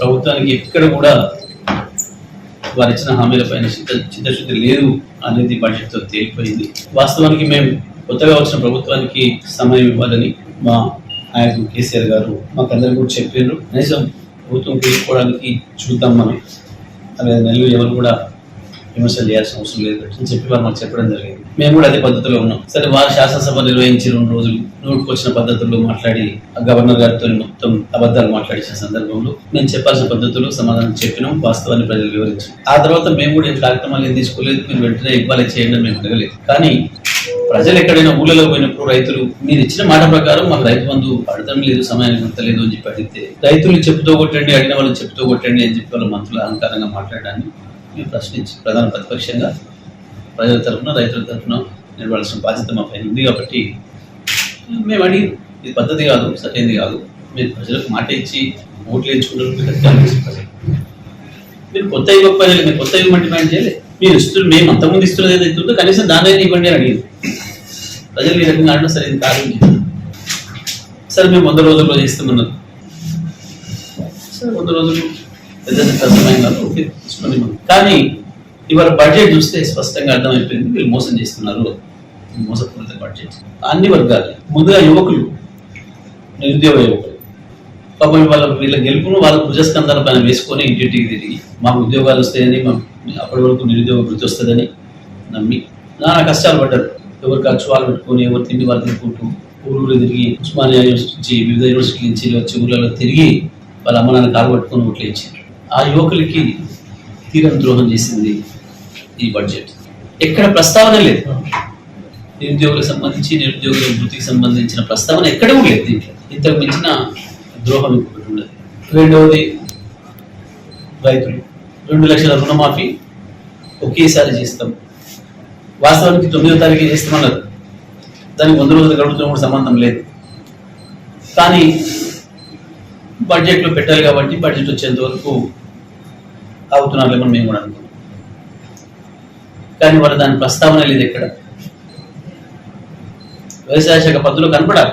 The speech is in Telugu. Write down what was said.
ప్రభుత్వానికి ఎక్కడ కూడా వారు ఇచ్చిన హామీల పైన చిత్త చిత్తశుద్ధి లేదు అనేది బడ్జెట్ తేలిపోయింది. వాస్తవానికి మేము కొత్తగా వచ్చిన ప్రభుత్వానికి సమయం ఇవ్వాలని మా నాయకుడు కేసీఆర్ గారు మాకందరికి కూడా చెప్పారు కనీసం ప్రభుత్వం తీసుకోవడానికి చూద్దాం మనం. అలాగే నెలలు ఎవరు కూడా విమర్శలు చేయాల్సిన అవసరం లేదు. అని చెప్పి వారు మాకు చెప్పడం జరిగింది. మేము కూడా అదే పద్ధతిలో ఉన్నాం. సరే వారు శాసనసభ నిర్వహించి రెండు రోజులు నోటుకు పద్ధతుల్లో మాట్లాడి ఆ గవర్నర్ గారితో మొత్తం అబద్ధాలు మాట్లాడించిన సందర్భంలో మేము చెప్పాల్సిన పద్ధతులు సమాధానం చెప్పినాం వాస్తవాన్ని ప్రజలు వివరించాం ఆ తర్వాత మేము కూడా ఏం కార్యక్రమాలు ఏం తీసుకోలేదు మీరు వెంటనే ఇవ్వాలి చేయండి మేము అడగలేదు. కానీ ప్రజలు ఎక్కడైనా ఊళ్ళలో పోయినప్పుడు రైతులు మీరు ఇచ్చిన మాట ప్రకారం మాకు రైతు బంధు పడటం లేదు సమయానికి అంతలేదు అని చెప్పి అడిగితే రైతులు చెప్పుతో కొట్టండి అడిగిన వాళ్ళు చెప్తూ కొట్టండి అని చెప్పి వాళ్ళ మంత్రులు అహంకారంగా మాట్లాడడాన్ని మేము ప్రశ్నించి ప్రధాన ప్రతిపక్షంగా ప్రజల తరఫున రైతుల తరఫున నిలబడాల్సిన బాధ్యత మా పైన ఉంది కాబట్టి మేము అడిగి ఇది పద్ధతి కాదు సరైనది కాదు మీరు ప్రజలకు మాట ఇచ్చి ఓట్లు ప్రజలు. మీరు కొత్త ఇవ్వకపోయినా మీరు కొత్త ఇవ్వమంటే డిమాండ్ చేయలేదు మీరు ఇస్తున్న మేము అంతకుముందు ఇస్తున్నది ఏదైతే ఉందో కనీసం దాని ఇవ్వండి అని అడిగింది ప్రజలు ఈ రకంగా ఆడడం సరే ఇది కాదు. సరే మేము వంద రోజుల్లో చేస్తామన్నారు సరే వంద రోజులు పెద్ద కష్టమైన కాదు కానీ ఇవాళ బడ్జెట్ చూస్తే స్పష్టంగా అర్థమైపోయింది వీళ్ళు మోసం చేస్తున్నారు మోసపూరిత బడ్జెట్ అన్ని వర్గాలు. ముందుగా యువకులు నిరుద్యోగ యువకులు. పాపం వాళ్ళ వీళ్ళ గెలుపును వాళ్ళ భుజస్కంధాల పైన వేసుకొని ఇంటింటికి తిరిగి మాకు ఉద్యోగాలు వస్తాయని మా అప్పటి వరకు నిరుద్యోగ వృత్తి వస్తుందని నమ్మి నానా కష్టాలు పడ్డారు. ఎవరు ఖర్చు వాళ్ళు పెట్టుకొని ఎవరు తిండి వాళ్ళు తినుకుంటూ ఊళ్ళో తిరిగి ఉస్మానియా యూనివర్సిటీ నుంచి వివిధ యూనివర్సిటీ నుంచి వచ్చి ఊళ్ళలో తిరిగి వాళ్ళ అమ్మ నాన్న కాలు పట్టుకొని ఓట్లు ఇచ్చారు ఆ యువకులకి తీరం ద్రోహం చేసింది ఈ బడ్జెట్ ఎక్కడ ప్రస్తావన లేదు. నిరుద్యోగులకు సంబంధించి నిరుద్యోగుల వృత్తికి సంబంధించిన ప్రస్తావన ఎక్కడ లేదు దీంట్లో. ఇంతకు మించిన ద్రోహం ఇంకొకటి ఉండదు రెండవది రైతులు. రెండు లక్షల రుణమాఫీ ఒకేసారి చేస్తాం. వాస్తవానికి తొమ్మిదో తారీఖు చేస్తామన్నారు. దానికి వంద రోజులు గడుపుతున్న కూడా సంబంధం లేదు. కానీ బడ్జెట్లో పెట్టాలి కాబట్టి బడ్జెట్ వచ్చేంత వరకు అవుతున్నారులేమో మేము కూడా అనుకున్నాం కానీ వాళ్ళు దాని ప్రస్తావన లేదు ఎక్కడ. వ్యవసాయ శాఖ పద్ధతులు కనపడాలి.